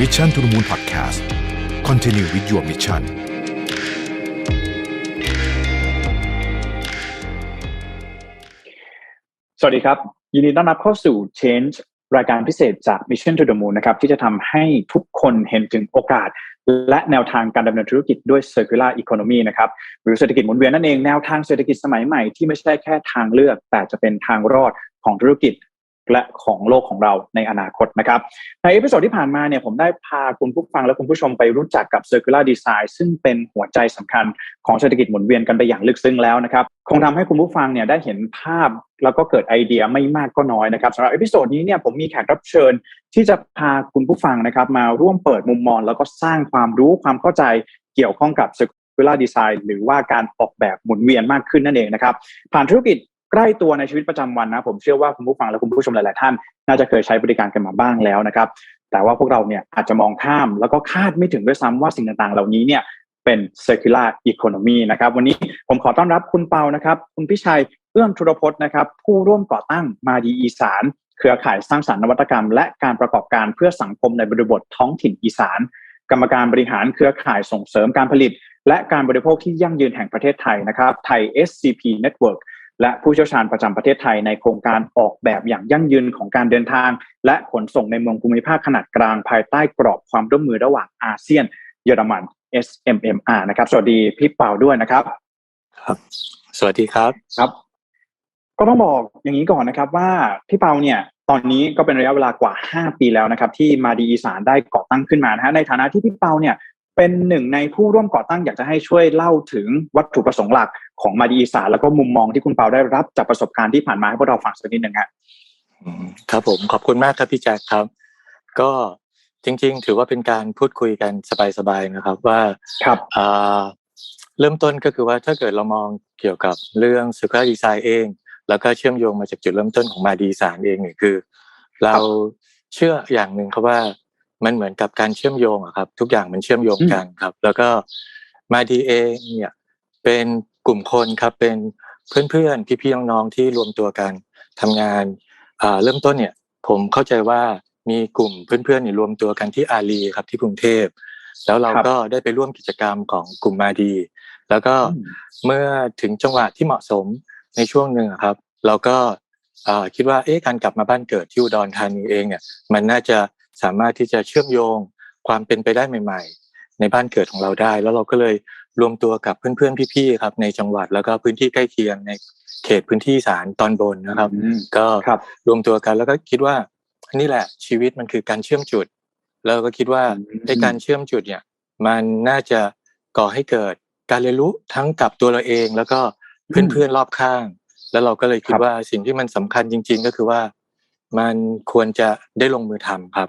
Mission to the Moon Podcast Continue with your mission สวัสดีครับ ยินดีต้อนรับเข้าสู่ Change รายการพิเศษจาก Mission to the Moon นะครับ ที่จะทำให้ทุกคนเห็นถึงโอกาส และแนวทางการดำเนินธุรกิจด้วย Circular Economy นะครับหรือเศรษฐกิจหมุนเวียนนั่นเองแนวทางเศรษฐกิจสมัยใหม่ที่ไม่ใช่แค่ทางเลือก แต่จะเป็นทางรอดของธุรกิจ และของโลกของเราในอนาคตนะครับ ในเอพิโซดที่ผ่านมาเนี่ยผมได้พาคุณผู้ฟังและคุณผู้ชมไปรู้จักกับ Circular Design ซึ่งเป็นหัวใจสำคัญของเศรษฐกิจหมุนเวียนกันไปอย่างลึกซึ้งแล้วนะครับ คงทำให้คุณผู้ฟังเนี่ยได้เห็นภาพแล้วก็เกิดไอเดียไม่มากก็น้อยนะครับสำหรับเอพิโซดนี้เนี่ยผมมีแขกรับเชิญที่จะพาคุณผู้ฟังนะครับ มาร่วมเปิดมุมมอง แล้วก็สร้างความรู้ความเข้าใจเกี่ยวข้องกับ Circular Design หรือว่าการออกแบบหมุนเวียนมากขึ้นนั่นเองนะครับผ่านธุรกิจ ใกล้ตัวในชีวิตประจำวันนะ ผมเชื่อว่าคุณผู้ฟังและคุณผู้ชมหลาย ๆ ท่าน น่าจะเคยใช้บริการกันมาบ้างแล้วนะครับ แต่ว่าพวกเราเนี่ยอาจจะมองข้าม แล้วก็คาดไม่ถึงด้วยซ้ำว่าสิ่งต่างๆ เหล่านี้เนี่ยเป็น circular economy นะครับ วันนี้ผมขอต้อนรับคุณเปานะครับ คุณพิชัยเอื้อมธุรพจน์นะครับ ผู้ร่วมก่อตั้งมาดีอีสาน เครือข่ายสร้างสรรค์นวัตกรรม และการประกอบการเพื่อสังคมในบริบทท้องถิ่นอีสาน กรรมการบริหารเครือข่ายส่งเสริมการผลิต และการบริโภคที่ยั่งยืนแห่งประเทศไทยนะครับไทย SCP Network และผู้เชี่ยวชาญประจำประเทศไทยในโครงการออกแบบอย่างยั่งยืนของการเดินทาง และขนส่งในเมืองภูมิภาคขนาดกลางภายใต้กรอบความร่วมมือระหว่างอาเซียน เยอรมัน SMMR นะครับ สวัสดีพี่เปาด้วยนะครับครับ สวัสดีครับครับ ก็ต้องบอกอย่างนี้ก่อนนะครับว่าพี่เปาเนี่ยตอนนี้ก็เป็นระยะเวลากว่า 5 ปีแล้วนะครับ ที่มาดีอีสานได้ก่อตั้งขึ้นมานะฮะในฐานะที่พี่เปาเนี่ยเป็นหนึ่งในผู้ร่วมก่อตั้งอยากจะให้ช่วยเล่าถึงวัตถุประสงค์หลัก ของมาดีอีสานแล้วก็มุมมองที่คุณเปาได้รับจากประสบการณ์ที่ผ่านมาให้พวกเราฟังสักนิดหนึ่งฮะครับผมขอบคุณมากครับพี่แจ็คครับ ก็จริง ๆ ถือว่าเป็นการพูดคุยกันสบายๆนะครับ ว่าครับเริ่มต้นก็คือว่าถ้าเกิดเรามองเกี่ยวกับเรื่อง circular design เอง แล้วก็เชื่อมโยงมาจากจุดเริ่มต้นของมาดีสานเองเนี่ยคือ เราเชื่ออย่างหนึ่งครับว่ามันเหมือนกับการเชื่อมโยงอะครับ ทุกอย่างมันเชื่อมโยงกันครับ แล้วก็มาดีเองเนี่ยเป็น กลุ่มคนครับเป็นเพื่อนๆพี่ๆน้องๆที่รวมตัวกันทำงานเริ่มต้นเนี่ยผมเข้าใจว่ามีกลุ่มเพื่อนๆเนี่ยรวมตัวกันที่อารีครับที่กรุงเทพแล้วเราก็ได้ไปร่วมกิจกรรมของกลุ่มมาดี แล้วก็เมื่อถึงจังหวะที่เหมาะสมในช่วงหนึ่งครับ เราก็คิดว่าเอ๊ะการกลับมาบ้านเกิดที่อุดรธานีเองเนี่ยมันน่าจะสามารถที่จะเชื่อมโยงความเป็นไปได้ใหม่ ๆ ในบ้านเกิดของเราได้ แล้วเราก็เลย รวมตัวกับเพื่อนๆพี่ๆครับในจังหวัดแล้วก็พื้นที่ใกล้เคียงในเขตพื้นที่สารตอนบนนะครับ ก็รวมตัวกันแล้วก็คิดว่านี่แหละชีวิตมันคือการเชื่อมจุดแล้วก็คิดว่าในการเชื่อมจุดเนี่ยมันน่าจะก่อให้เกิดการเรียนรู้ทั้งกับตัวเราเอง แล้วก็เพื่อนๆรอบข้าง แล้วเราก็เลยคิดว่าสิ่งที่มันสำคัญจริง ๆ ก็คือว่า มันควรจะได้ลงมือทำครับ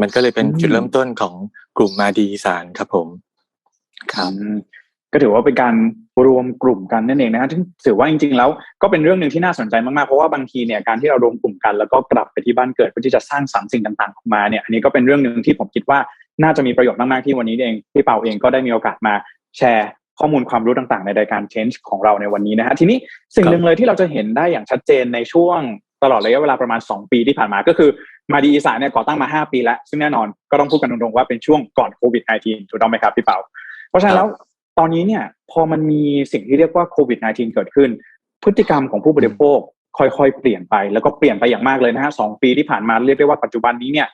มันก็เลยเป็นจุดเริ่มต้นของกลุ่มมาดีสารครับผมครับ ก็ถือว่าเป็นการรวมกลุ่มกันนั่นเองนะฮะที่ถือว่าจริงๆแล้วก็เป็นเรื่องหนึ่งที่น่าสนใจมากๆ เพราะว่าบางทีเนี่ยการที่เรารวมกลุ่มกันแล้วก็กลับไปที่บ้านเกิดเพื่อที่จะสร้างสรรค์สิ่งต่างๆออกมาเนี่ยอันนี้ก็เป็นเรื่องหนึ่งที่ผมคิดว่าน่าจะมีประโยชน์มากๆที่วันนี้เองพี่เปาเองก็ได้มีโอกาสมาแชร์ข้อมูลความรู้ต่างๆ ในรายการ Change ของเราในวันนี้นะฮะทีนี้สิ่งหนึ่งเลยที่เราจะเห็นได้อย่างชัดเจนในช่วงตลอดระยะเวลาประมาณ 2 ปีที่ผ่านมาก็คือมาดีอีสานเนี่ยก่อตั้งมา 5 ปีแล้ว ซึ่งแน่นอนก็ต้องพูดกันตรงๆว่าเป็นช่วงก่อนโควิด -19 ถูกต้องไหมครับพี่เปาเพราะฉะนั้นแล้ว ตอนนี้เนี่ยพอมันมีสิ่งที่เรียกว่าโควิด -19 เกิดขึ้น พฤติกรรมของผู้บริโภคค่อยๆ เปลี่ยนไปแล้วก็เปลี่ยนไปอย่างมากเลยนะฮะสองปีที่ผ่านมาเรียกได้ว่าปัจจุบันนี้เนี่ย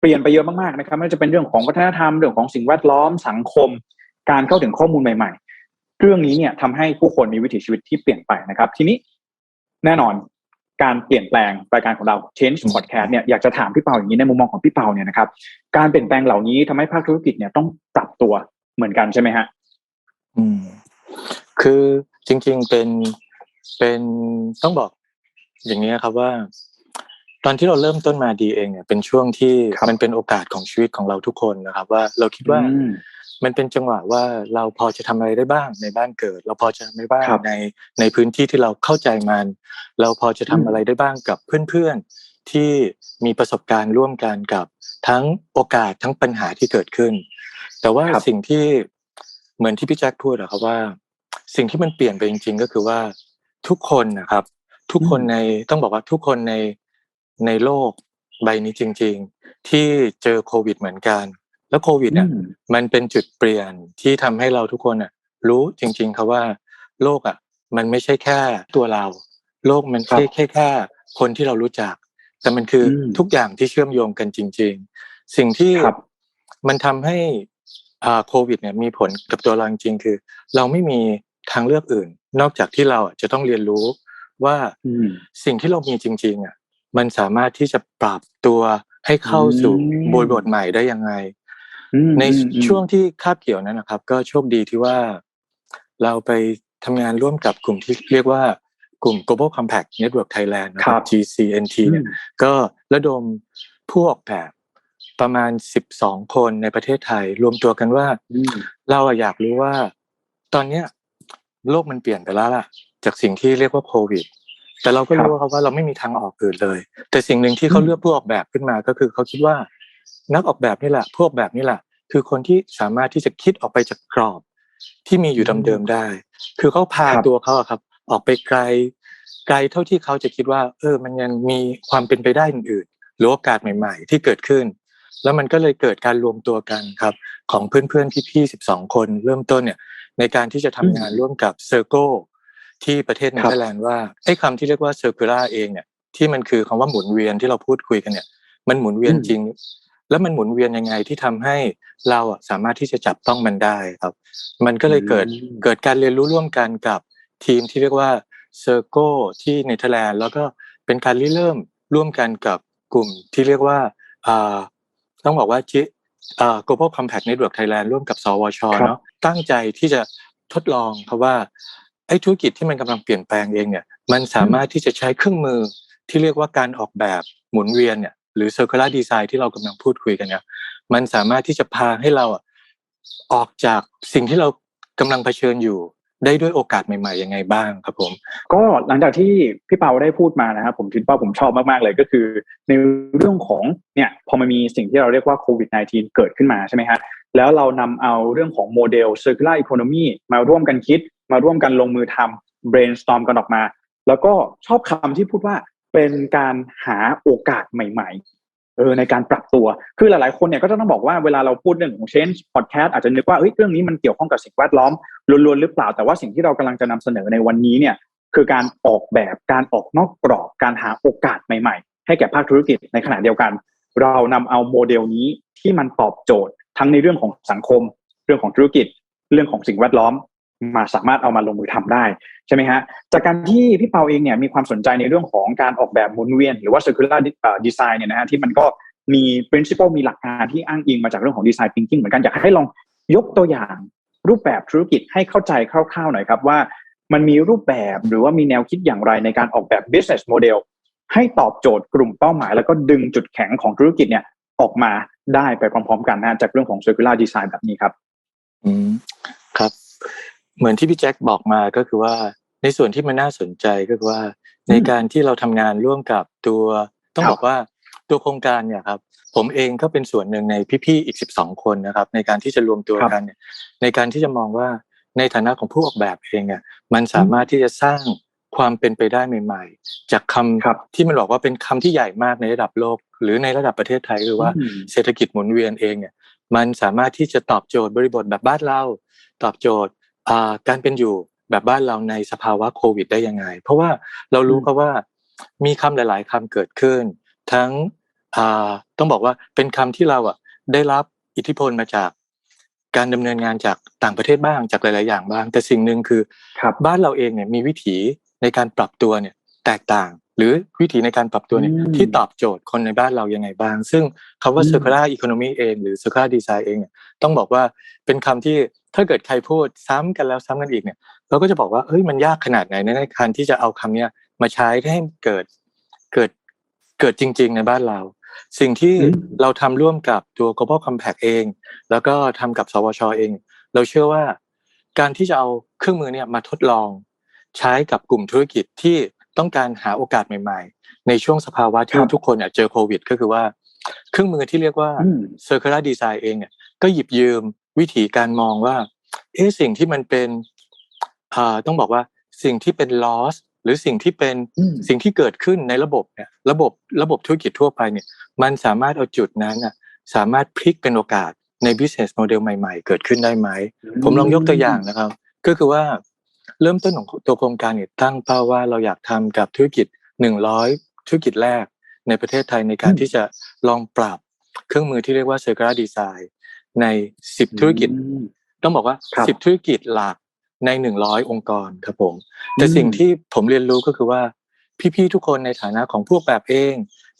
เปลี่ยนไปเยอะมากๆนะครับไม่ว่าจะเป็นเรื่องของวัฒนธรรมเรื่องของสิ่งแวดล้อมสังคม การเข้าถึงข้อมูลใหม่ๆ เรื่องนี้เนี่ยทำให้ผู้คนมีวิถีชีวิตที่เปลี่ยนไปนะครับ ทีนี้แน่นอนการเปลี่ยนแปลงรายการของเรา Change Podcast เนี่ยอยากจะถามพี่เปาอย่างนี้ในมุมมองของพี่เปาเนี่ยนะครับการเปลี่ยนแปลงเหล่านี้ทำให้ภาคธุรกิจเนี่ยต้องปรับตัวเหมือนกันใช่ไหมฮะ อืม คือจริง ๆเป็นเป็นต้องบอกอย่างนี้ครับว่า ตอนที่เราเริ่มต้นมาดีเองเนี่ย เป็นช่วงที่มันเป็นโอกาสของชีวิตของเราทุกคนนะครับ ว่าเราคิดว่ามันเป็นจังหวะว่าเราพอจะทำอะไรได้บ้างในบ้านเกิด เราพอจะทำอะไรบ้างในในพื้นที่ที่เราเข้าใจมัน เราพอจะทำอะไรได้บ้างกับเพื่อนๆที่มีประสบการณ์ร่วมกันกับทั้งโอกาสทั้งปัญหาที่เกิดขึ้น แต่ว่าสิ่งที่ เหมือนที่พี่แจ็คพูดอะครับว่า สิ่งที่มันเปลี่ยนไปจริง ๆ ก็คือว่าทุกคนนะครับ ทุกคนในต้องบอกว่าทุกคนในในโลกใบนี้จริง ๆ ที่เจอโควิดเหมือนกัน แล้วโควิดเนี่ยอืมมันเป็นจุดเปลี่ยนที่ทำให้เราทุกคนอะ รู้จริง ๆ ครับว่า โลกอะ มันไม่ใช่แค่ตัวเรา โลกมันครับแค่แค่แค่คนที่เรารู้จัก แต่มันคืออมทุกอย่างที่เชื่อมโยงกันจริง ๆ สิ่งที่ครับมันทำให้อ่า โควิดเนี่ยมีผลกับตัวเราจริงๆคือ เราไม่มีทางเลือกอื่น นอกจากที่เราอะจะต้องเรียนรู้ว่าอืมสิ่งที่เรามีจริงๆอะมันสามารถที่จะปรับตัวให้เข้าสู่อืมบริบทใหม่ได้ยังไงอืมในอืมอืมช่วงที่คาบเกี่ยวนั้นนะครับ ก็โชคดีที่ว่า เราไปทำงานร่วมกับกลุ่มที่เรียกว่ากลุ่ม Global Compact Network Thailand นะคครัรับบ GCNT เนี่ยก็ระดมผู้ออกแบบ ประมาณ12คนในประเทศไทย รวมตัวกันว่าอืมเราอะอยากรู้ว่า ตอนเนี้ย โลกมันเปลี่ยนไปแล้วล่ะ จากสิ่งที่เรียกว่าโควิด แต่เราก็รู้ครับว่าเราไม่มีทางออกอื่นเลย แต่สิ่งหนึ่งที่เขาอืมเลือกผู้ออกแบบขึ้นมาก็คือเขาคิดว่า นักออกแบบนี่แหละผู้ออกแบบนี่แหละ คือคนที่สามารถที่จะคิดออกไปจากกรอบ ที่มีอยู่เดิมๆได้ คือเขาพาครับตัวเขาอะครับ ออกไปไกล ไกลเท่าที่เขาจะคิดว่า เออ มันยังมีความเป็นไปได้อื่นๆหรือโอกาสใหม่ ๆ ที่เกิดขึ้น แล้วมันก็เลยเกิดการรวมตัวกันครับ ของเพื่อนๆพี่ๆ12คน เริ่มต้นเนี่ยในการที่จะทำงานร่วมกับ Circle ที่ประเทศเนเธอร์แลนด์ว่าไอ้คำที่เรียกว่า circular เองเนี่ยที่มันคือคำว่าหมุนเวียนที่เราพูดคุยกันเนี่ย มันหมุนเวียนอืมจริง แล้วมันหมุนเวียนยังไงที่ทำให้เราอะสามารถที่จะจับต้องมันได้ครับ มันก็เลยเกิดอืมเกิดการเรียนรู้ร่วมกันกับทีมที่เรียกว่า Circle ที่เนเธอร์แลนด์แล้วก็เป็นการริเริ่มร่วมกันกับกลุ่มที่เรียกว่าอ่า ต้องบอกว่าจิอ่า Global Compact Network Thailand ร่วมกับ สวชครับเนาะตั้งใจที่จะทดลองเพราะว่าไอ้ธุรกิจที่มันกำลังเปลี่ยนแปลงเองเนี่ยมันสามารถที่จะใช้เครื่องมือที่เรียกว่าการออกแบบหมุนเวียนเนี่ยหรือ circular design ที่เรากำลังพูดคุยกันเนี่ยมันสามารถที่จะพาให้เราอะออกจากสิ่งที่เรากำลังเผชิญอยู่ ได้ด้วยโอกาสใหม่ๆยังไงบ้างครับผม ก็หลังจากที่พี่เปาได้พูดมานะครับผมคิดว่าผมชอบมากๆเลยก็คือ ในเรื่องของเนี่ยพอมันมีสิ่งที่เราเรียกว่าโควิด -19 เกิดขึ้นมาใช่ไหมฮะแล้วเรานำเอาเรื่องของโมเดล circular economy มาร่วมกันคิด มาร่วมกันลงมือทำ brainstorm กันออกมา แล้วก็ชอบคำที่พูดว่าเป็นการหาโอกาสใหม่ ๆ เออในการปรับตัว คือหลายๆคนเนี่ยก็จะต้องบอกว่าเวลาเราพูดเรื่องของ change podcast อาจจะนึกว่าเอ้ยเรื่องนี้มันเกี่ยวข้องกับสิ่งแวดล้อมล้วนๆหรือเปล่า แต่ว่าสิ่งที่เรากำลังจะนำเสนอในวันนี้เนี่ยคือการออกแบบการออกนอกกรอบการหาโอกาสใหม่ๆ ให้แก่ภาคธุรกิจในขณะเดียวกัน เรานำเอาโมเดลนี้ที่มันตอบโจทย์ทั้งในเรื่องของสังคม เรื่องของธุรกิจ เรื่องของสิ่งแวดล้อม มาสามารถเอามาลงมือทำได้ใช่ไหมฮะจากการที่พี่เปาเองเนี่ยมีความสนใจในเรื่องของการออกแบบหมุนเวียน หรือว่า circular design เนี่ยนะฮะที่มันก็มี principle มีหลักการที่อ้างอิงมาจากเรื่องของ design thinking เหมือนกันอยากให้ลองยกตัวอย่างรูปแบบธุรกิจให้เข้าใจคร่าวๆหน่อยครับว่ามันมีรูปแบบหรือว่ามีแนวคิดอย่างไรในการออกแบบ business model ให้ตอบโจทย์กลุ่มเป้าหมาย แล้วก็ดึงจุดแข็งของธุรกิจเนี่ยออกมาได้ไปพร้อมๆ กันนะฮะจากเรื่องของ circular design แบบนี้ครับ อืมครับ เหมือนที่พี่แจ็คบอกมาก็คือว่า ในส่วนที่มันน่าสนใจก็คือว่า ในการที่เราทำงานร่วมกับตัวต้องครับบอกว่าตัวโครงการเนี่ยครับ ผมเองก็เป็นส่วนหนึ่งในพี่ๆอีก 12 คนนะครับ ในการที่จะรวมตัวกันเนี่ยในการที่จะมองว่าในฐานะของผู้ออกแบบเองอะมันสามารถที่จะสร้างความเป็นไปได้ใหม่ ๆ จากคำครับที่มันบอกว่าเป็นคำที่ใหญ่มากในระดับโลก หรือในระดับประเทศไทยคือว่าอืมเศรษฐกิจหมุนเวียนเองเนี่ยมันสามารถที่จะตอบโจทย์บริบทแบบบ้านเรา ตอบโจทย์อ่า การเป็นอยู่แบบบ้านเราในสภาวะโควิดได้ยังไง เพราะว่าเรารู้อืมครับว่ามีคำหลาย ๆคำเกิดขึ้น ทั้งอ่าต้องบอกว่าเป็นคำที่เราอะได้รับอิทธิพลมาจากการดำเนินงานจากต่างประเทศบ้างจากหลาย ๆ อย่างบ้าง แต่สิ่งหนึ่งคือครับบ้านเราเองเนี่ยมีวิถีในการปรับตัวเนี่ยแตกต่าง หรือวิถีในการปรับตัวเนี่ยอืมที่ตอบโจทย์คนในบ้านเรายังไงบ้าง ซึ่งคำว่าอืม circular economy เองหรือ circular design เองเนี่ยต้องบอกว่าเป็นคำที่ถ้าเกิดใครพูดซ้ำกันแล้วซ้ำกันอีกเนี่ยเราก็จะบอกว่าเฮ้ยมันยากขนาดไหนในการที่จะเอาคำเนี้ยมาใช้ให้เกิดเกิดเกิดจริง ๆ ในบ้านเรา สิ่งที่อืมเราทำร่วมกับตัว global compact เอง แล้วก็ทำกับสวชเอง เราเชื่อว่าการที่จะเอาเครื่องมือเนี่ยมาทดลองใช้กับกลุ่มธุรกิจที่ ต้องการหาโอกาสใหม่ ๆ ในช่วงสภาวะที่ครับทุกคนเนี่ยเจอโควิด ก็คือว่า เครื่องมือที่เรียกว่าอืม circular design เองเนี่ยก็หยิบยืมวิธีการมองว่าเอ๊ะสิ่งที่มันเป็นอ่าต้องบอกว่าสิ่งที่เป็น loss หรือสิ่งที่เป็นอืมสิ่งที่เกิดขึ้นในระบบเนี่ยระบบระบบธุรกิจทั่วไปเนี่ย มันสามารถเอาจุดนั้นน่ะสามารถพลิกเป็นโอกาสใน business model ใหม่ ๆ เกิดขึ้นได้ไหม ผมลองยกตัวอย่างนะครับ ก็คือว่า เริ่มต้นของตัวโครงการเนี่ยตั้งเป้าว่าเราอยากทำกับธุรกิจหนึ่งร้อยธุรกิจแรกในประเทศไทยในการที่จะลองปรับเครื่องมือที่เรียกว่า circular design ในสิบธุรกิจอืมต้องบอกว่าครับสิบธุรกิจหลักในหนึ่งร้อยองค์กรครับผม แต่อืมสิ่งที่ผมเรียนรู้ก็คือว่า พี่ๆทุกคนในฐานะของพวกแบบเอง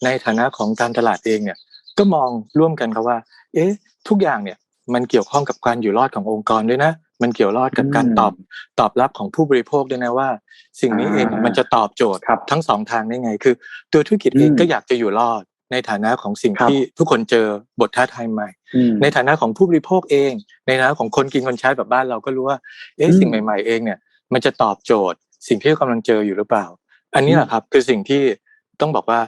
ในฐานะของการตลาดเองเนี่ยก็มองร่วมกันครับว่า เอ๊ะทุกอย่างเนี่ยมันเกี่ยวข้องกับการอยู่รอดขององค์กรด้วยนะ มันเกี่ยวรอดกับการตอบตอบรับของผู้บริโภคด้วยนะว่า สิ่งนี้เองอ่ามัมันจะตอบโจทย์ครับทั้งสองทางได้ไง คือ ตัวธุรกิจเองอืมก็อยากจะอยู่รอดในฐานะของสิ่งครับที่ทุกคนเจอบทท้าทายใหม่อืมในฐานะของผู้บริโภคเอง ในฐานะของคนกินคนใช้แบบบ้านเราก็รู้ว่าเอ๊ะอืมสิ่งใหม่ ๆเองเนี่ย มันจะตอบโจทย์ สิ่งที่กำลังเจออยู่หรือเปล่า อันนี้แหละครับคือสิ่งที่ต้องบอกว่า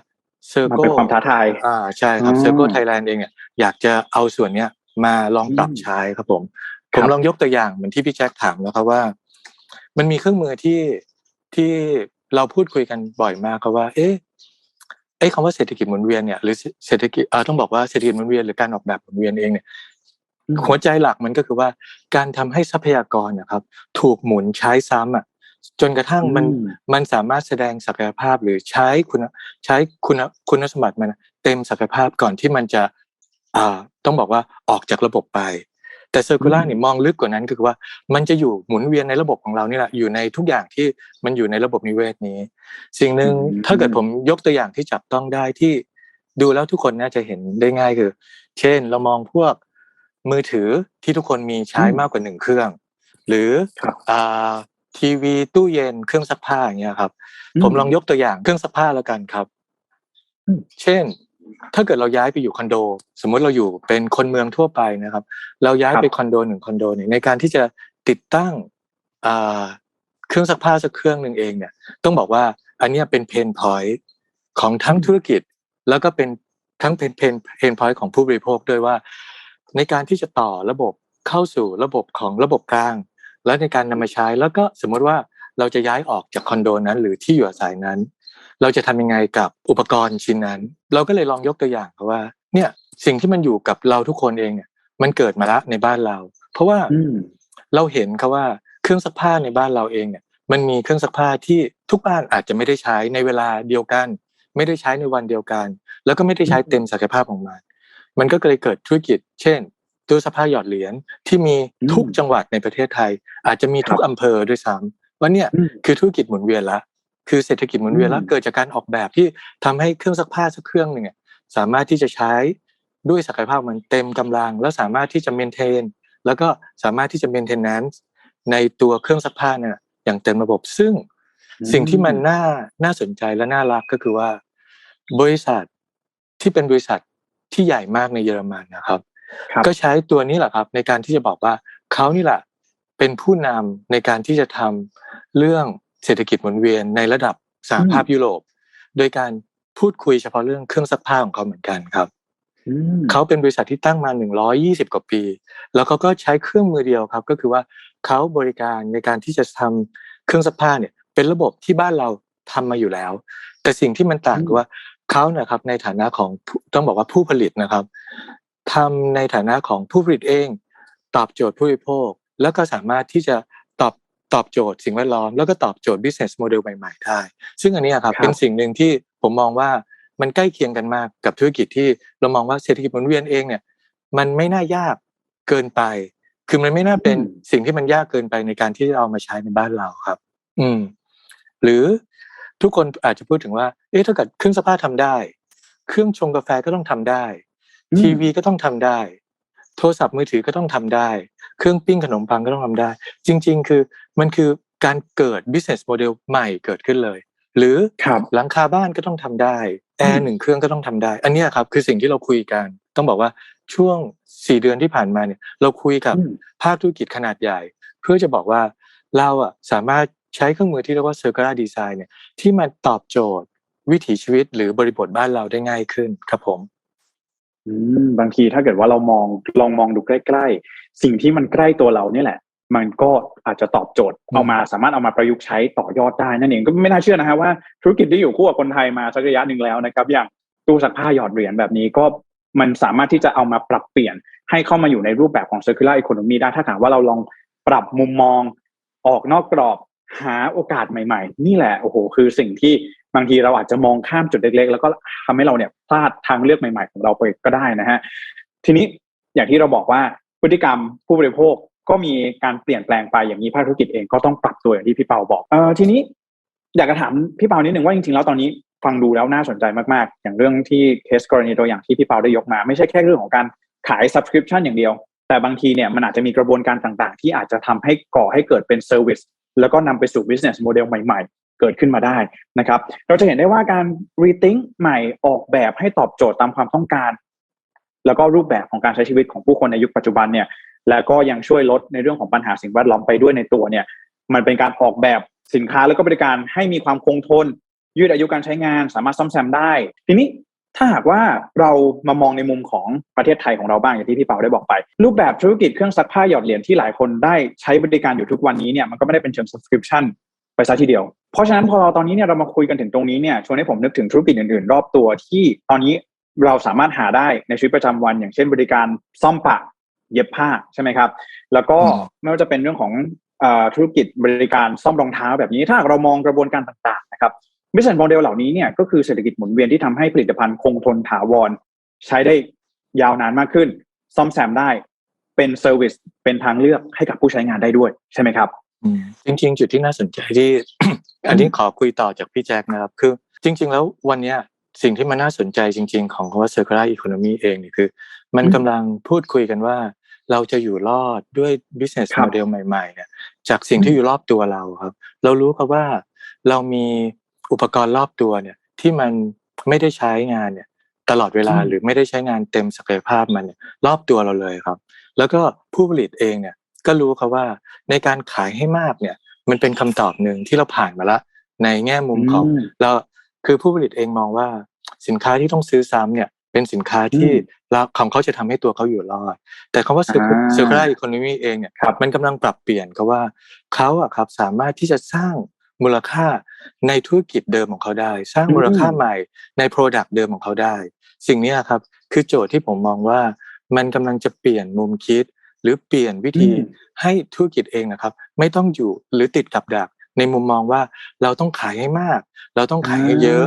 เซอร์มันโก้เป็นความท้าทายอ่าใช่ครับอืมเซอร์โก้ไทยแลนด์เองเนี่ยอยากจะเอาส่วนเนี้ยมาลองปรับอืมใช้ครับผมค ผรับมลองยกตัวอย่างเหมือนที่พี่แจ็คถามนะครับว่า มันมีเครื่องมือที่ที่เราพูดคุยกันบ่อยมากครับว่า เอ๊ะไอ้คำว่าเศรษฐกิจหมุนเวียนเนี่ยหรือเศรษฐกิจเอ่อต้องบอกว่าเศรษฐกิจหมุนเวียนหรือการออกแบบหมุนเวียนเองเนี่ยอืมหัวใจหลักมันก็คือว่าการทำให้ทรัพยากรนะครับ ถูกหมุนใช้ซ้ำอะจนกระทั่งมันอืมมันสามารถแสดงศักยภาพหรือใช้คุณใช้คุณคุณสมบัติมันเต็มศักยภาพก่อนที่มันจะอ่าต้องบอกว่าออกจากระบบไป แต่เซอร์คูล่าอืมเนี่ยมองลึกกว่านั้นก็คือว่า มันจะอยู่หมุนเวียนในระบบของเรานี่แหละอยู่ในทุกอย่างที่มันอยู่ในระบบนิเวศนี้ สิ่งหนึ่งอืมถ้าเกิดผมยกตัวอย่างที่จับต้องได้ที่ดูแล้วทุกคนน่าจะเห็นได้ง่ายคือ เช่นเรามองพวกมือถือที่ทุกคนมีใช้มากกว่าหนึ่งเครื่อง หรือครับอ่าทีวีตู้เย็นเครื่องซักผ้าอย่างเงี้ยครับ ผมลองยกตัวอย่างเครื่องซักผ้าแล้วกันครับอืมเช่น ถ้าเกิดเราย้ายไปอยู่คอนโด สมมุติเราอยู่เป็นคนเมืองทั่วไปนะครับ เราย้ายไปคอนโดหนึ่งคอนโดเนี่ยในการที่จะติดตั้งอ่าเครื่องซักผ้าสักเครื่องหนึ่งเองเนี่ย ต้องบอกว่าอันเนี้ยเป็นเพนพอยต์ของทั้งธุรกิจ แล้วก็เป็นทั้งเพนเพนเพนพอยต์ของผู้บริโภคด้วยว่า ในการที่จะต่อระบบเข้าสู่ระบบของระบบกลาง และในการนำมาใช้แล้วก็สมมติว่าเราจะย้ายออกจากคอนโดนั้น หรือที่อยู่อาศัยนั้น เราจะทำยังไงกับอุปกรณ์ชิ้นนั้น เราก็เลยลองยกตัวอย่างครับว่าเนี่ยสิ่งที่มันอยู่กับเราทุกคนเองเนี่ยมันเกิดมาละในบ้านเรา เพราะว่าอืมเราเห็นครับว่าเครื่องซักผ้าในบ้านเราเองเนี่ยมันมีเครื่องซักผ้าที่ทุกบ้านอาจจะไม่ได้ใช้ในเวลาเดียวกัน ไม่ได้ใช้ในวันเดียวกัน แล้วก็ไม่ได้ใช้เต็มศักยภาพของมัน มันก็เลยเกิดธุรกิจ เช่นตู้ซักผ้าหยอดเหรียญที่มีทุกอืมจังหวัดในประเทศไทย อาจจะมีทุกครับอำเภอด้วยซ้ำว่าเนี่ยอืมคือธุรกิจหมุนเวียนละ คือเศรษฐกิจหมุนเวียนละอืมเกิดจากการออกแบบที่ทำให้เครื่องซักผ้าสักเครื่องหนึ่งอะสามารถที่จะใช้ด้วยศักยภาพมันเต็มกำลัง แล้วสามารถที่จะเมนเทน แล้วก็สามารถที่จะเมนเทนแนนซ์ในตัวเครื่องซักผ้าเนี่ยอย่างเต็มระบบซึ่งสิ่งที่มันน่าน่าสนใจและน่ารักก็คือว่า บริษัทที่เป็นบริษัทที่ใหญ่มากในเยอรมันนะครับครับก็ใช้ตัวนี้แหละครับ ในการที่จะบอกว่าเขานี่แหละเป็นผู้นำในการที่จะทำเรื่อง เศรษฐกิจหมุนเวียนในระดับสหภาพยุโรป โดยการพูดคุยเฉพาะเรื่องเครื่องซักผ้าของเขาเหมือนกันครับอืมเขาเป็นบริษัทที่ตั้งมา120 กว่าปี แล้วเขาก็ใช้เครื่องมือเดียวครับ ก็คือว่าเขาบริการในการที่จะทำเครื่องซักผ้าเนี่ย เป็นระบบที่บ้านเราทำมาอยู่แล้ว แต่สิ่งที่มันต่างคือว่าเขานะครับในฐานะของผู้ต้องบอกว่าผู้ผลิตนะครับทำในฐานะของผู้ผลิตเอง ตอบโจทย์ผู้บริโภค แล้วก็สามารถที่จะ ตอบตอบโจทย์สิ่งแวดล้อมแล้วก็ตอบโจทย์ business model ใหม่ๆได้ ซึ่งอันนี้ครับครับเป็นสิ่งหนึ่งที่ผมมองว่ามันใกล้เคียงกันมากกับธุรกิจที่เรามองว่าเศรษฐกิจหมุนเวียนเองเนี่ยมันไม่น่ายากเกินไป คือมันไม่น่าเป็นอืมสิ่งที่มันยากเกินไปในการที่จะเอามาใช้ในบ้านเราครับ อืม หรือทุกคนอาจจะพูดถึงว่า เอ๊ะถ้าเกิดเครื่องซักผ้าทำได้ เครื่องชงกาแฟก็ต้องทำได้อืมทีวีก็ต้องทำได้ โทรศัพท์มือถือก็ต้องทำได้ เครื่องปิ้งขนมปังก็ต้องทำได้ จริง ๆ คือ มันคือการเกิด business model ใหม่เกิดขึ้นเลย หรือครับหลังคาบ้านก็ต้องทำได้แอร์หนึ่งเครื่องก็ต้องทำได้ อันเนี้ยครับคือสิ่งที่เราคุยกัน ต้องบอกว่าช่วงสี่เดือนที่ผ่านมาเนี่ยเราคุยกับอืมภาคธุรกิจขนาดใหญ่ เพื่อจะบอกว่าเราอะสามารถใช้เครื่องมือที่เรียกว่า circular design เนี่ยที่มันตอบโจทย์วิถีชีวิตหรือบริบทบ้านเราได้ง่ายขึ้นครับผมอืมบางทีถ้าเกิดว่าเรามองลองมองดูใกล้ ๆ สิ่งที่มันใกล้ตัวเราเนี่ยแหละ มันก็อาจจะตอบโจทย์เอามาสามารถเอามาประยุกต์ใช้ต่อยอดได้นั่นเองก็ไม่น่าเชื่อนะฮะว่าธุรกิจที่อยู่คู่กับคนไทยมาสักระยะหนึ่งแล้วนะครับ อย่างตู้ซักผ้าหยอดเหรียญแบบนี้ก็มันสามารถที่จะเอามาปรับเปลี่ยนให้เข้ามาอยู่ในรูปแบบของ circular economy ได้ถ้าถามว่าเราลองปรับมุมมองออกนอกกรอบหาโอกาสใหม่ ๆ นี่แหละโอ้โหคือสิ่งที่บางทีเราอาจจะมองข้ามจุดเล็ก ๆ แล้วก็ทำให้เราเนี่ยพลาดทางเลือกใหม่ ๆ ของเราไปก็ได้นะฮะทีนี้อย่างที่เราบอกว่าพฤติกรรมผู้บริโภค ก็มีการเปลี่ยนแปลงไปอย่างนี้ภาคธุรกิจเองก็ต้องปรับตัวอย่างที่พี่เปาบอกเออทีนี้อยากจะถามพี่เปานิดหนึ่งว่าจริงๆแล้วตอนนี้ฟังดูแล้วน่าสนใจมากๆ อย่างเรื่องที่เคสกรณีตัวอย่างที่พี่เปาได้ยกมา ไม่ใช่แค่เรื่องของการขาย subscription อย่างเดียว แต่บางทีเนี่ยมันอาจจะมีกระบวนการต่างๆ ที่อาจจะทำให้ก่อให้เกิดเป็น service แล้วก็นำไปสู่ business model ใหม่ ๆ เกิดขึ้นมาได้นะครับ เราจะเห็นได้ว่าการ rethink ใหม่ออกแบบให้ตอบโจทย์ตามความต้องการ แล้วก็รูปแบบของการใช้ชีวิตของผู้คนในยุคปัจจุบันเนี่ย แล้วก็ยังช่วยลดในเรื่องของปัญหาสิ่งแวดล้อมไปด้วยในตัวเนี่ย มันเป็นการออกแบบสินค้าแล้วก็บริการให้มีความคงทน ยืดอายุการใช้งานสามารถซ่อมแซมได้ ทีนี้ถ้าหากว่าเรามามองในมุมของประเทศไทยของเราบ้างอย่างที่พี่เปาได้บอกไป รูปแบบธุรกิจเครื่องซักผ้าหยอดเหรียญที่หลายคนได้ใช้บริการอยู่ทุกวันนี้เนี่ยมันก็ไม่ได้เป็นเชิง subscription ไปซะทีเดียว เพราะฉะนั้นพอเราตอนนี้เนี่ยเรามาคุยกันถึงตรงนี้เนี่ยชวนให้ผมนึกถึงธุรกิจอื่นๆ รอบตัวที่ตอนนี้เราสามารถหาได้ในชีวิตประจำวัน อย่างเช่นบริการซ่อมปะ เย็บผ้าใช่ไหมครับ แล้วก็ไม่ว่าจะเป็นเรื่องของธุรกิจบริการซ่อมรองเท้าแบบนี้ถ้าเรามองกระบวนการต่างๆนะครับ business model เหล่านี้เนี่ยก็คือเศรษฐกิจหมุนเวียนที่ทำให้ผลิตภัณฑ์คงทนถาวร ใช้ได้ยาวนานมากขึ้น ซ่อมแซมได้เป็นเซอร์วิสเป็นทางเลือกให้กับผู้ใช้งานได้ด้วยใช่ไหมครับจริง ๆ จุดที่น่าสนใจที่ อันนี้ขอคุยต่อจากพี่แจ็คนะครับ คือ จริง ๆ แล้ววันเนี้ยสิ่งที่มันน่าสนใจจริง ๆ ของคำว่า circular economy เองเนี่ยคือ มันกำลังพูดคุยกันว่า เราจะอยู่รอดด้วย business ครับ model ใหม่ๆเนี่ยจากสิ่งที่อยู่รอบตัวเราครับ เรารู้ครับว่าเรามีอุปกรณ์รอบตัวเนี่ยที่มันไม่ได้ใช้งานเนี่ยตลอดเวลาอืมหรือไม่ได้ใช้งานเต็มศักยภาพมันเนี่ยรอบตัวเราเลยครับ แล้วก็ผู้ผลิตเองเนี่ยก็รู้ครับว่าในการขายให้มากเนี่ยมันเป็นคำตอบหนึ่งที่เราผ่านมาแล้วในแง่มุมของอืมเราคือผู้ผลิตเองมองว่าสินค้าที่ต้องซื้อซ้ำเนี่ย เป็นสินค้าที่อืมเราของเขาจะทำให้ตัวเขาอยู่รอด แต่คำว่าอ่า circular economy เองเนี่ยครับมันกำลังปรับเปลี่ยนก็ว่าเขาอะครับสามารถที่จะสร้างมูลค่าในธุรกิจเดิมของเขาได้ สร้างมูลค่าใหม่ใน Product เดิมของเขาได้ สิ่งเนี้ยครับคือโจทย์ที่ผมมองว่ามันกำลังจะเปลี่ยนมุมคิด หรือเปลี่ยนวิธีอืมให้ธุรกิจเองนะครับ ไม่ต้องอยู่หรือติดกับดัก ในมุมมองว่าเราต้องขายให้มาก เราต้องขายให้เยอะ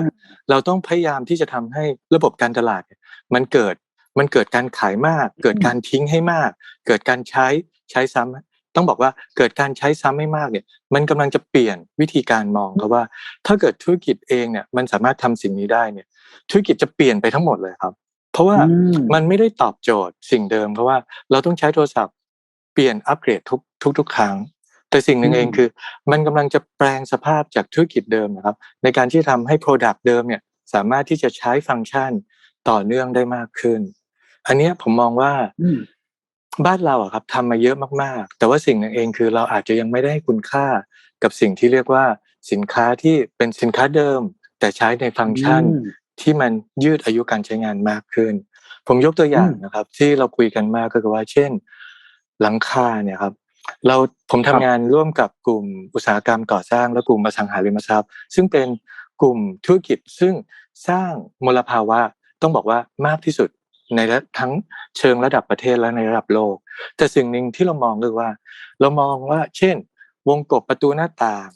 เราต้องพยายามที่จะทำให้ระบบการตลาดเนี่ยมันเกิดมันเกิดการขายมาก เกิดการทิ้งให้มาก เกิดการใช้ใช้ซ้ำต้องบอกว่าเกิดการใช้ซ้ำให้มากเนี่ยมันกำลังจะเปลี่ยนวิธีการมองครับว่า ถ้าเกิดธุรกิจเองเนี่ยมันสามารถทำสิ่งนี้ได้เนี่ยธุรกิจจะเปลี่ยนไปทั้งหมดเลยครับ เพราะว่าอืมมันไม่ได้ตอบโจทย์สิ่งเดิมเพราะว่าเราต้องใช้โทรศัพท์เปลี่ยนอัปเกรดทุกทุกทุกครั้ง แต่สิ่งหนึ่งอืมเองคือ มันกำลังจะแปลงสภาพจากธุรกิจเดิมนะครับ ในการที่ทำให้ Product เดิมเนี่ยสามารถที่จะใช้ฟังก์ชันต่อเนื่องได้มากขึ้น อันเนี้ยผมมองว่าอืมบ้านเราอะครับทำมาเยอะมากๆ แต่ว่าสิ่งหนึ่งเองคือเราอาจจะยังไม่ได้ให้คุณค่ากับสิ่งที่เรียกว่าสินค้าที่เป็นสินค้าเดิม แต่ใช้ในฟังก์ชันอืมที่มันยืดอายุการใช้งานมากขึ้น ผมยกตัวอย่างอืมนะครับ ที่เราคุยกันมากก็คือว่า เช่น หลังคาเนี่ยครับ เราผมทำครับงานร่วมกับกลุ่มอุตสาหกรรมก่อสร้างและกลุ่มอสังหาริมทรัพย์ ซึ่งเป็นกลุ่มธุรกิจซึ่งสร้างมลภาวะต้องบอกว่ามากที่สุดในระทั้งเชิงระดับประเทศและในระดับโลก แต่สิ่งหนึ่งที่เรามองคือว่า เรามองว่า เช่น วงกบประตูหน้าต่าง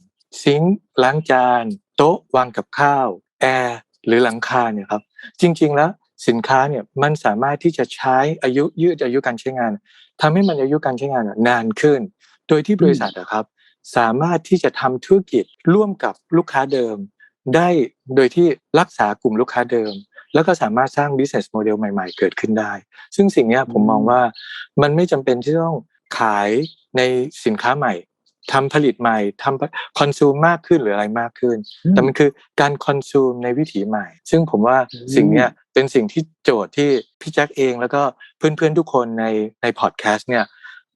ซิงค์ล้างจาน โต๊ะวางกับข้าว แอร์หรือหลังคาเนี่ยครับ จริง ๆ แล้ว สินค้าเนี่ยมันสามารถที่จะใช้อายุยืดอายุการใช้งานทำให้มันอายุการใช้งานอะนานขึ้น โดยที่บริษัทอะครับ สามารถที่จะทำธุรกิจร่วมกับลูกค้าเดิม ได้โดยที่รักษากลุ่มลูกค้าเดิม แล้วก็สามารถสร้าง business model ใหม่ ๆ เกิดขึ้นได้ ซึ่งสิ่งเนี้ยผมมองว่ามันไม่จำเป็นที่ต้องขายในสินค้าใหม่ทำผลิตใหม่ทำคอนซูมมากขึ้นหรืออะไรมากขึ้น แต่มันคือการคอนซูมในวิถีใหม่ ซึ่งผมว่าอืมสิ่งเนี้ย เป็นสิ่งที่โจทย์ที่พี่แจ็คเองแล้วก็เพื่อนๆทุกคนในในพอดแคสต์เนี่ย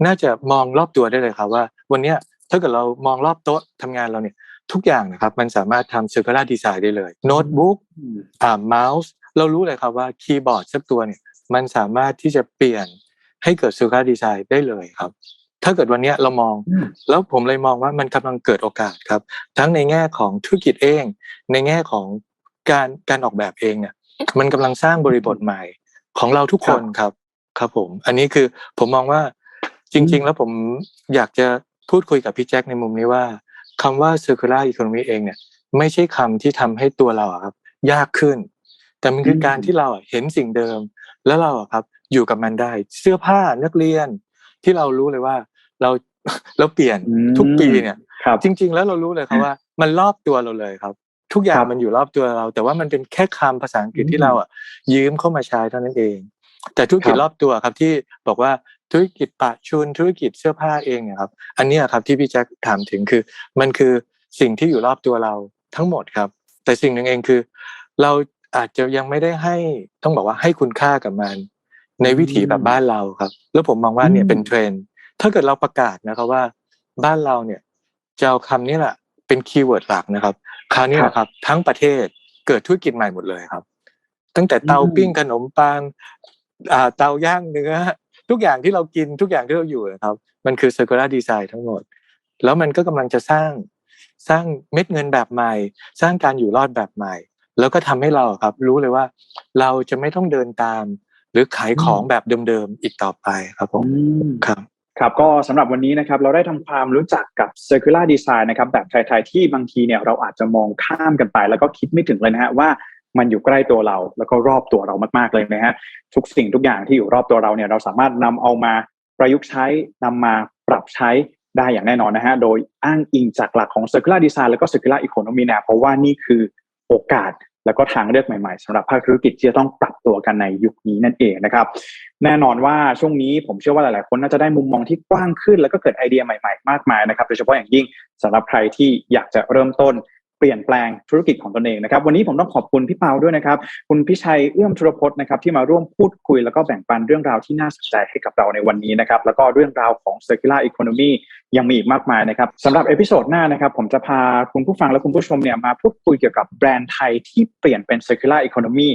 น่าจะมองรอบตัวได้เลยครับว่า วันเนี้ยถ้าเกิดเรามองรอบโต๊ะทำงานเราเนี่ยทุกอย่างนะครับมันสามารถทำ circular design ได้เลยโน้ตบุ๊กอืมอ่าเมาส์เรารู้เลยครับว่าคีย์บอร์ดสักตัวเนี่ยมันสามารถที่จะเปลี่ยนให้เกิด circular design ได้เลยครับ ถ้าเกิดวันเนี้ยเรามองอืมแล้วผมเลยมองว่ามันกำลังเกิดโอกาสครับ ทั้งในแง่ของธุรกิจเอง ในแง่ของการการออกแบบเองเนี่ย มันกำลังสร้างบริบทใหม่ของเราทุกคนครับ ครับผม อันนี้คือผมมองว่าจริง ๆ แล้วผมอยากจะพูดคุยกับพี่แจ็คในมุมนี้ว่าคำว่า circular economy เองเนี่ย ไม่ใช่คำที่ทำให้ตัวเราอะครับ ยากขึ้น แต่มันคือการที่เราอะเห็นสิ่งเดิม แล้วเราอะครับ อยู่กับมันได้ เสื้อผ้านักเรียน ที่เรารู้เลยว่าเราเราเปลี่ยนอืมทุกปีเนี่ยครับจริง ๆ แล้วเรารู้เลยครับว่า มันรอบตัวเราเลยครับ ทุกอย่าคงรับมันอยู่รอบตัวเรา แต่ว่ามันเป็นแค่คำภาษาอังกฤษอืมที่เราอะยืมเข้ามาใช้เท่านั้นเอง แต่ธุรกิจครับรอบตัวครับที่บอกว่าธุรกิจปะชุนธุรกิจเสื้อผ้าเองเนี่ยครับ อันเนี้ยครับที่พี่แจ็คถามถึงคือ มันคือสิ่งที่อยู่รอบตัวเราทั้งหมดครับ แต่สิ่งหนึ่งเองคือ เราอาจจะยังไม่ได้ให้ต้องบอกว่าให้คุณค่ากับมัน ในวิถีแบบบ้านเราครับ แล้วผมมองว่าเนี่ยอืมเป็นเทรนด์ถ้าเกิดเราประกาศนะครับว่าบ้านเราเนี่ยจะเอาคำนี้แหละ เป็นคีย์เวิร์ดหลักนะครับ คราวนี้นะครับ ทั้งประเทศเกิดธุรกิจใหม่หมดเลยครับ ตั้งแต่เตาอืมปิ้งขนมปังอ่าเตาย่างเนื้อ ทุกอย่างที่เรากินทุกอย่างที่เราอยู่นะครับ มันคือ circular design ทั้งหมด แล้วมันก็กำลังจะสร้างสร้างเม็ดเงินแบบใหม่ สร้างการอยู่รอดแบบใหม่ แล้วก็ทำให้เราครับ รู้เลยว่าเราจะไม่ต้องเดินตาม หรือขายของแบบเดิมๆอีกต่อไปครับผมอืมครับ ครับก็สำหรับวันนี้นะครับเราได้ทำความรู้จักกับ circular design นะครับแบบไทยๆที่บางทีเนี่ยเราอาจจะมองข้ามกันไป แล้วก็คิดไม่ถึงเลยนะฮะว่ามันอยู่ใกล้ตัวเรา แล้วก็รอบตัวเรามากๆเลยนะฮะทุกสิ่งทุกอย่างที่อยู่รอบตัวเราเนี่ยเราสามารถนำเอามาประยุกต์ใช้นำมาปรับใช้ได้อย่างแน่นอนนะฮะโดยอ้างอิงจากหลักของ circular design แล้วก็ circular economy นะเพราะว่านี่คือโอกาส แล้วก็ทางเลือกใหม่ๆสำหรับภาคธุรกิจที่จะต้องปรับตัวกันในยุคนี้นั่นเองนะครับ แน่นอนว่าช่วงนี้ผมเชื่อว่าหลายๆ คนน่าจะได้มุมมองที่กว้างขึ้น แล้วก็เกิดไอเดียใหม่ๆ มากมายนะครับ โดยเฉพาะอย่างยิ่งสำหรับใครที่อยากจะเริ่มต้น เปลี่ยนแปลงธุรกิจของตนเองนะครับวันนี้ผมต้องขอบคุณพี่เปาด้วยนะครับคุณพิชัยเอื้อมธุรพจน์นะครับที่มาร่วมพูดคุยแล้วก็แบ่งปันเรื่องราวที่น่าสนใจให้กับเราในวันนี้นะครับแล้วก็เรื่องราวของ circular economy ยังมีอีกมากมายนะครับสำหรับเอพิโซดหน้านะครับผมจะพาคุณผู้ฟังและคุณผู้ชมเนี่ยมาพูดคุยเกี่ยวกับแบรนด์ไทยที่เปลี่ยนเป็น circular economy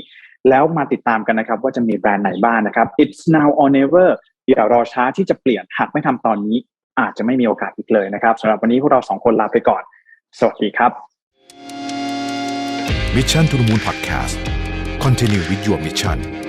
แล้วมาติดตามกันนะครับว่าจะมีแบรนด์ไหนบ้างนะครับ it's now or never อย่ารอช้าที่จะเปลี่ยนหากไม่ทำตอนนี้อาจจะไม่มีโอกาสอีกเลยนะครับสำหรับวันนี้พวกเราสองคนลาไปก่อน สวัสดีครับ Mission to the Moon Podcast Continue with your mission